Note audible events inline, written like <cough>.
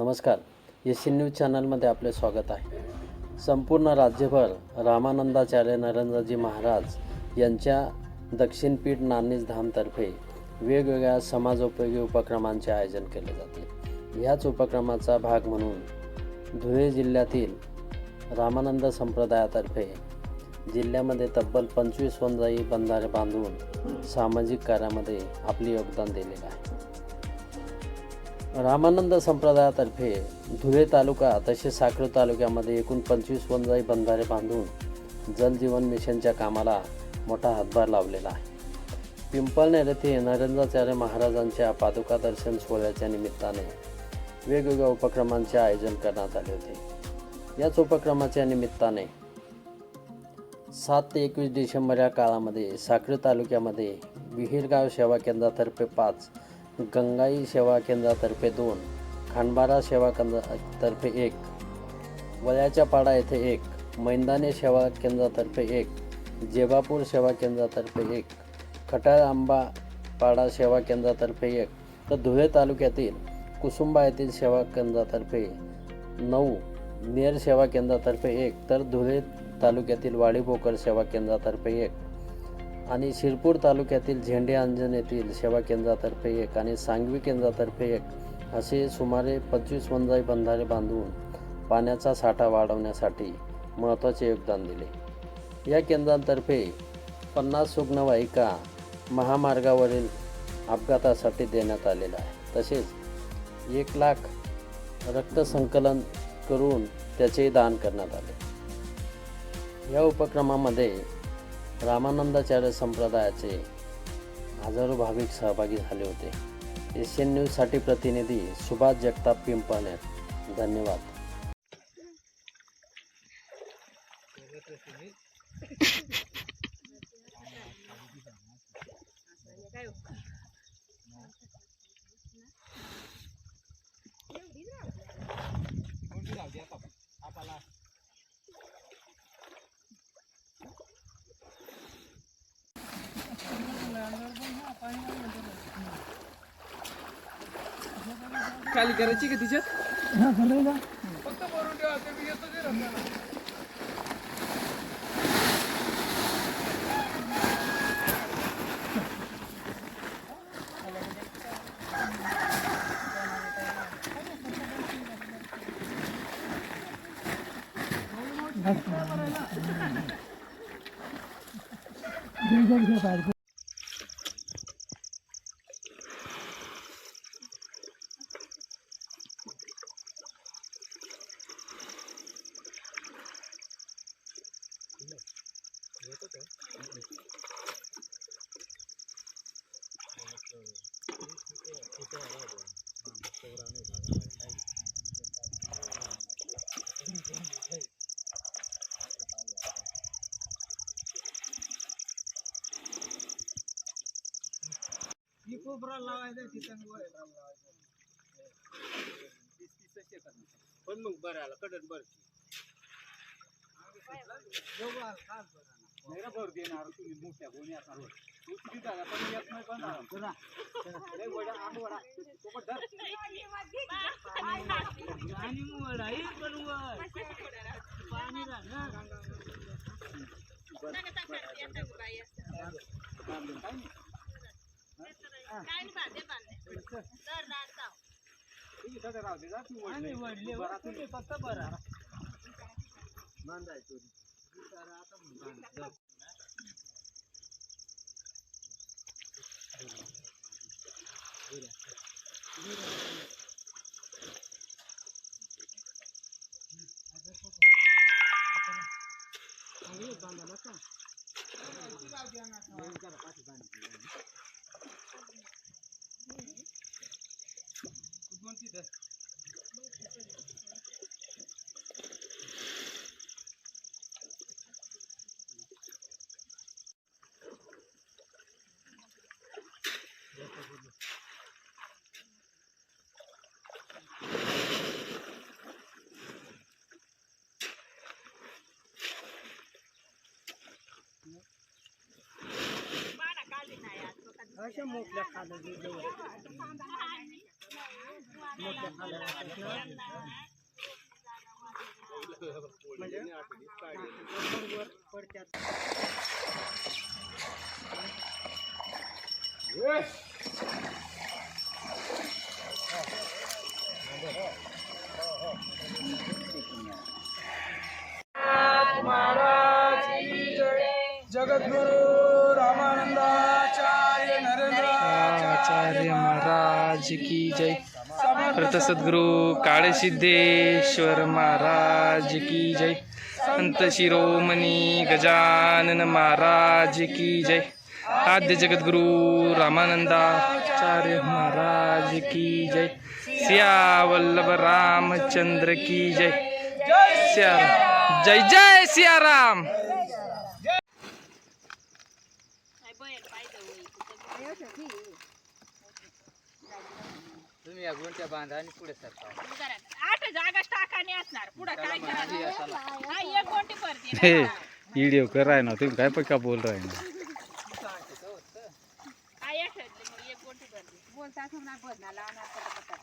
नमस्कार. S C news चॅनलमध्ये आपले स्वागत आहे. संपूर्ण राज्यभर रामानंदाचार्य नरेंद्रजी महाराज यांच्या दक्षिणपीठ नानीज धामतर्फे वेगवेगळ्या समाजोपयोगी उपक्रमांचे आयोजन केले जाते. ह्याच उपक्रमाचा भाग म्हणून धुळे जिल्ह्यातील रामानंद संप्रदायातर्फे जिल्ह्यामध्ये तब्बल पंचवीस वनजाई बंधारे बांधून सामाजिक कार्यामध्ये आपले योगदान दिलेले आहे. रामानंद संप्रदायातर्फे धुळे तालुका तसेच साखर तालुक्यामध्ये एकूण पंचवीस वनजाई बंधारे बांधून जलजीवन मिशनच्या कामाला मोठा हातभार लावलेला आहे. पिंपळनेर येथे नरेंद्राचार्य महाराजांच्या पादुका दर्शन सोहळ्याच्या निमित्ताने वेगवेगळ्या उपक्रमांचे आयोजन करण्यात आले होते. याच उपक्रमाच्या निमित्ताने सात ते एकवीस डिसेंबर या काळामध्ये साखरे तालुक्यामध्ये विहीरगाव सेवा केंद्रातर्फे पाच गंगाई सेवा केंद्रातर्फे दोन खांडबारा सेवा केंद्रातर्फे एक वयाच्या पाडा येथे एक मैदाने सेवा केंद्रातर्फे एक जेबापूर सेवा केंद्रातर्फे एक खटाळ आंबा पाडा सेवा केंद्रातर्फे एक तर धुळे तालुक्यातील कुसुंबा येथील सेवा केंद्रातर्फे नऊ नेर सेवा केंद्रातर्फे एक तर धुळे तालुक्यातील वाडीभोकर सेवा केंद्रातर्फे एक आणि शिरपूर तालुक्यातील झेंडे अंजन येथील सेवा केंद्रातर्फे एक आणि सांगवी केंद्रातर्फे एक असे सुमारे पंचवीस वंजाई बंधारे बांधून पाण्याचा साठा वाढवण्यासाठी महत्त्वाचे योगदान दिले. या केंद्रांतर्फे पन्नास रुग्णवाहिका महामार्गावरील अपघातासाठी देण्यात आलेला आहे तसेच एक लाख रक्तसंकलन करून त्याचे दान करण्यात आले. या उपक्रमामध्ये रामानंदाचार्य संप्रदायाचे हजारो भाविक सहभागी झाले होते. एशियन न्यूजसाठी प्रतिनिधी सुभाष जगताप पिंपळनेर. धन्यवाद. <laughs> खाली करायची का तिच्यात पण मग बरं आला कडन बर नाही भर देणार तुम्ही मोठ्या कोणी आता तू किती जागा पण येत नाही पण चला लय वडा आंब वडा तो पण धर आणि वडा हे पण वर पाणी राहणार राहू दे जा Good morning, बरा तुम्ही फक्त बरा बांधायचो अशा मोठल्या खाली जगद्गुरु रामानंदाचार्य नरेंद्राचार्य महाराज की जय। प्रत सद्गुरु काळे सिद्धेश्वर महाराज की जय। संत शिरोमणी गजानन महाराज की जय। आद्य जगद्गुरु रामानंदाचार्य महाराज की जय। सिया वल्लभ रामचंद्र की जय। सिया जय जय सिया राम तुम्ही या गुंट्या बांधा आणि पुढे सरका. आठ जागा टाकाने असणार. पुढं काय करायचं? एक गोटी भरते व्हिडिओ कराय ना तुम्ही काय पक्का बोल राय ना? નાખો નાખો નાલા નાખો